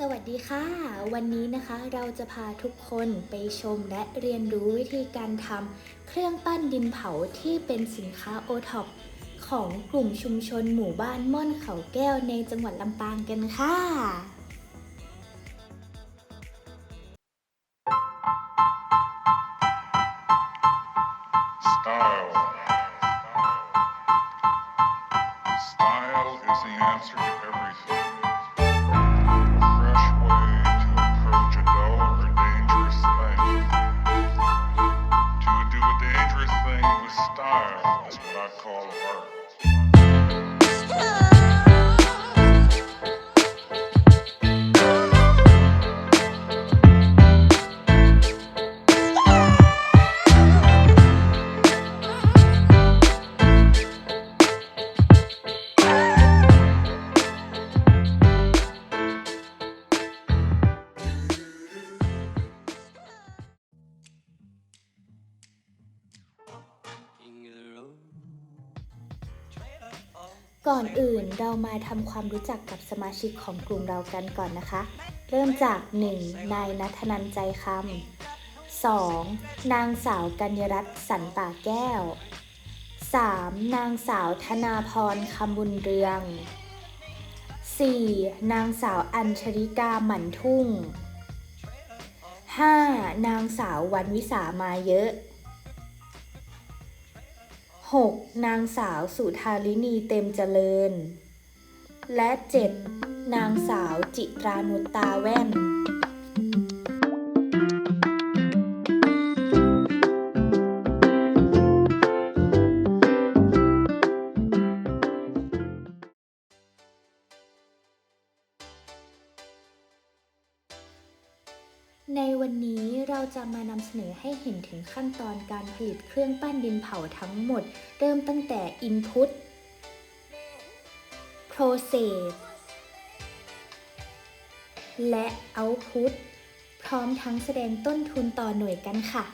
สวัสดีค่ะ วันนี้นะคะเราจะพาทุกคนไปชมและเรียนรู้วิธีการทำเครื่องปั้นดินเผาที่เป็นสินค้าโอท็อปของกลุ่มชุมชนหมู่บ้านม่อนเขาแก้วในจังหวัดลำปางกันค่ะ Style. Style is the answer to everything. Is what I call art. อนอื่นเรามาทำความรู้จักกับสมาชิกของกลุ่มเรากันก่อนนะคะ เริ่มจาก 1. นายนัทนันใจคำ 2. นางสาวกัญญรัตน์สันป่าแก้ว 3. นางสาวธนาพรคำบุญเรือง 4. นางสาวอัญชริกาหมันทุ่ง 5. นางสาววันวิสามาเยอะ 6. นางสาวสุธาลินีเต็มเจริญ และ 7. นางสาวจิตรานุตตาแว่นใน จะมานำเสนอให้เห็นถึงขั้นตอนการผลิตเครื่องปั้นดินเผาทั้งหมด เริ่มตั้งแต่ Input Process และ Output พร้อมทั้งแสดงต้นทุนต่อหน่วยกันค่ะ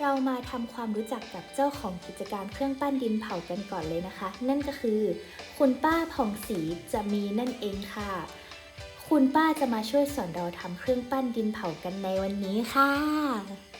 เรามาทำความรู้จักกับเจ้าของกิจการเครื่องปั้นดินเผากันก่อนเลยนะคะ นั่นก็คือ คุณป้าผ่องศรีจะมีนั่นเองค่ะ คุณป้าจะมาช่วยสอนเราทำเครื่องปั้นดินเผากันในวันนี้ค่ะ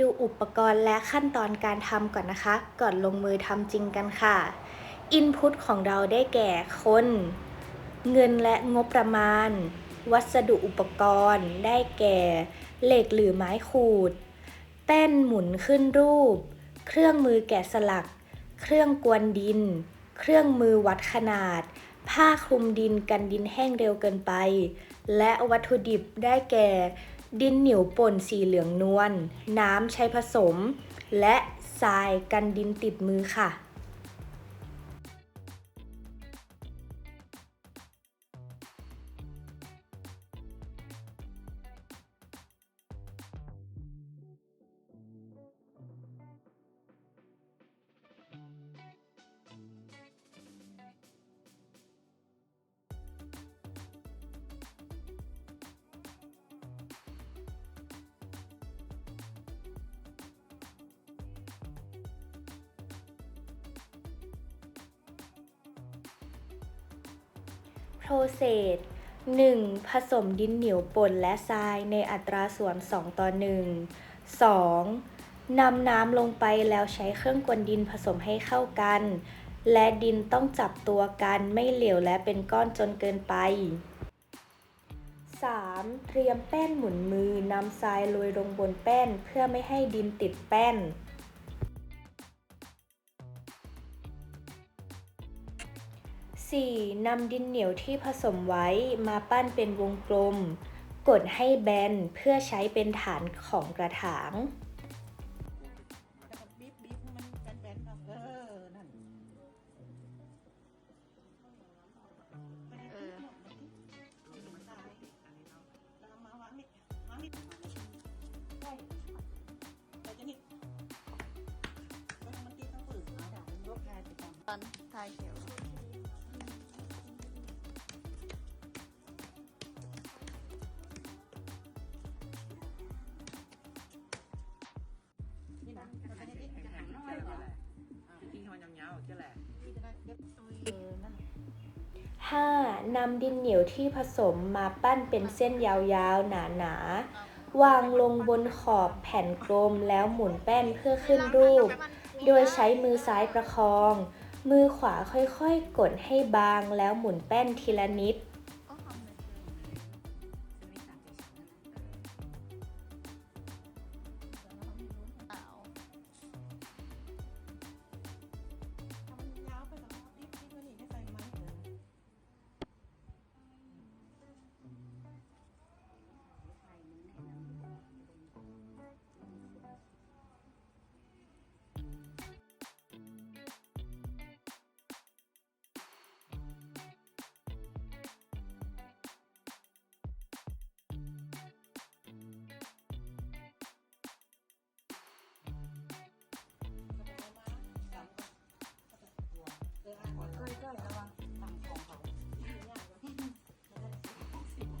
ดูอุปกรณ์และขั้นตอนการทำก่อนนะคะ ก่อนลงมือทำจริงกันค่ะ Input ของเราได้แก่คน เงินและงบประมาณ วัสดุอุปกรณ์ได้แก่ เหล็กหรือไม้ขูด แป้นหมุนขึ้นรูป เครื่องมือแกะสลัก เครื่องกวนดิน เครื่องมือวัดขนาด ผ้าคลุมดินกันดินแห้งเร็วเกินไป และวัตถุดิบได้แก่ ดินเหนียวป่นสีเหลืองนวลน้ำใช้ผสม และทรายกันดินติดมือค่ะ Process 1. ผสมดินเหนียวป่นและทรายในอัตราส่วน 2 ต่อ 1 2. นำน้ำลงไปแล้วใช้เครื่องกวนดินผสมให้เข้ากัน และดินต้องจับตัวกันไม่เหลวและเป็นก้อนจนเกินไป 3. เตรียมแป้นหมุนมือนำทรายโรยลงบนแป้นเพื่อไม่ให้ดินติดแป้น 4. นำดินเหนียวที่ผสมไว้มาปั้นเป็นวงกลม กดให้แบนเพื่อใช้เป็นฐานของกระถางตอนทายเขียว นำดินเหนียวที่ผสมมาปั้นเป็นเส้นยาวๆ หนาๆ วางลงบนขอบแผ่นกลมแล้วหมุนแป้นเพื่อขึ้นรูป โดยใช้มือซ้ายประคอง มือขวาค่อยๆ กดให้บางแล้วหมุนแป้นทีละนิด ก้อยๆระวังตั้งของเขาถ้ามันเสีย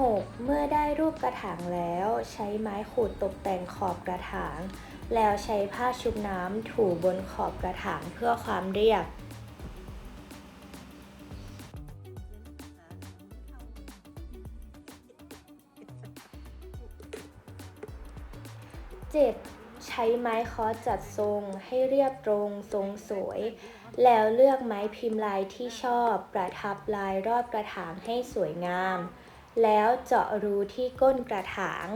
6. เมื่อได้รูปกระถางแล้ว ใช้ไม้ขูดตกแต่งขอบกระถาง แล้วใช้ผ้าชุบน้ำถูบนขอบกระถางเพื่อความเรียบ 7. ใช้ไม้คอจัดทรงให้เรียบตรงทรงสวย แล้วเลือกไม้พิมพ์ลายที่ชอบ ประทับลายรอบกระถางให้สวยงาม แล้วเจาะรูที่ก้นกระถาง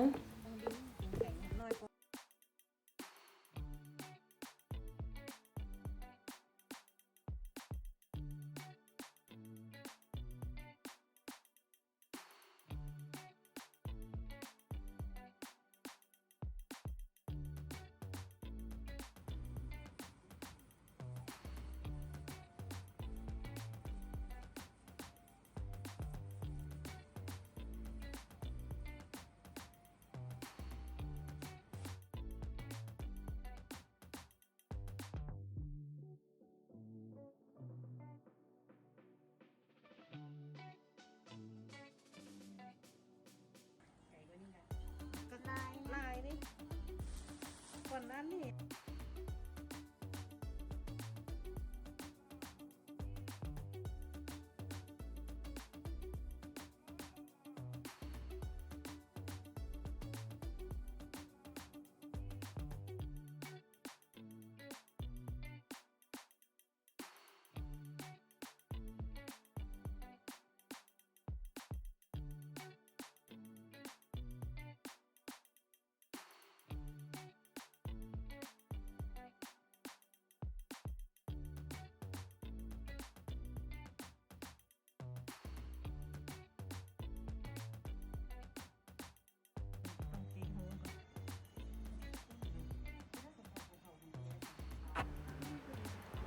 ก่อนนั้นนี่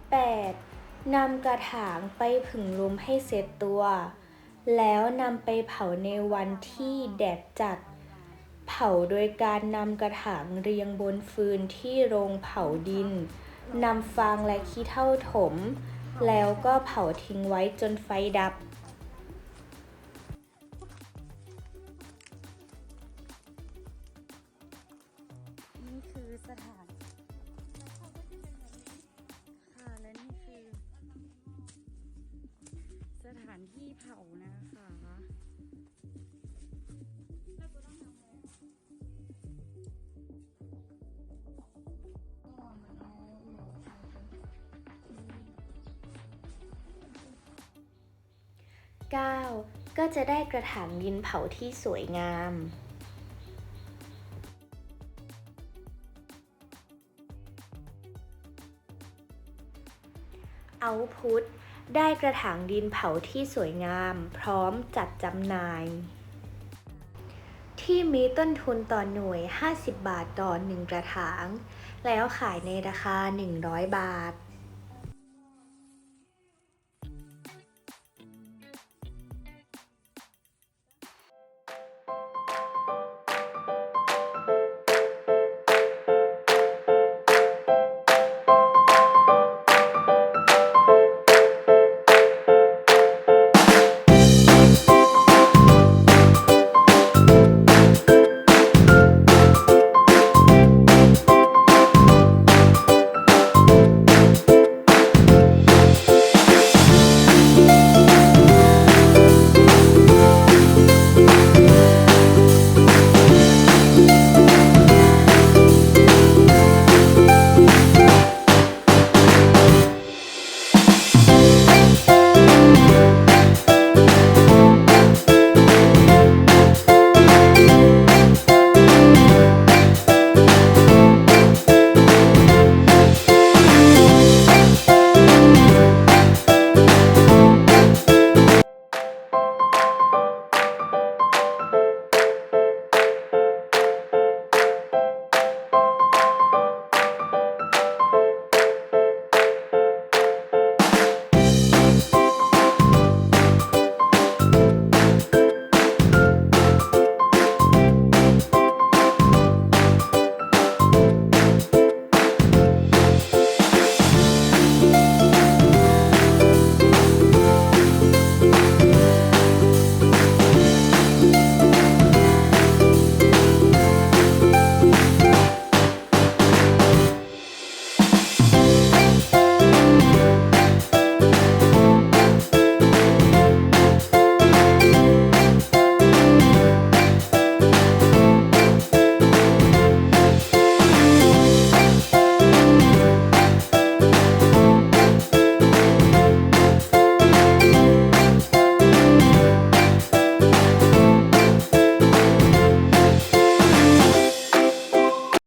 8. นำกระถางไปผึ่งลมให้เสร็จตัว แล้วนำไปเผาในวันที่แดดจัด เผาโดยการนำกระถางเรียงบนฟืนที่โรงเผาดินนำฟางและขี้เถ้าถม แล้วก็เผาทิ้งไว้จนไฟดับ 9. ก็จะได้กระถางดินเผาที่สวยงาม เอาพุทได้กระถางดินเผาที่สวยงาม พร้อมจัดจำหน่าย ที่มีต้นทุนต่อหน่วย 50 บาทต่อ 1 กระถาง แล้วขายในราคา 100 บาท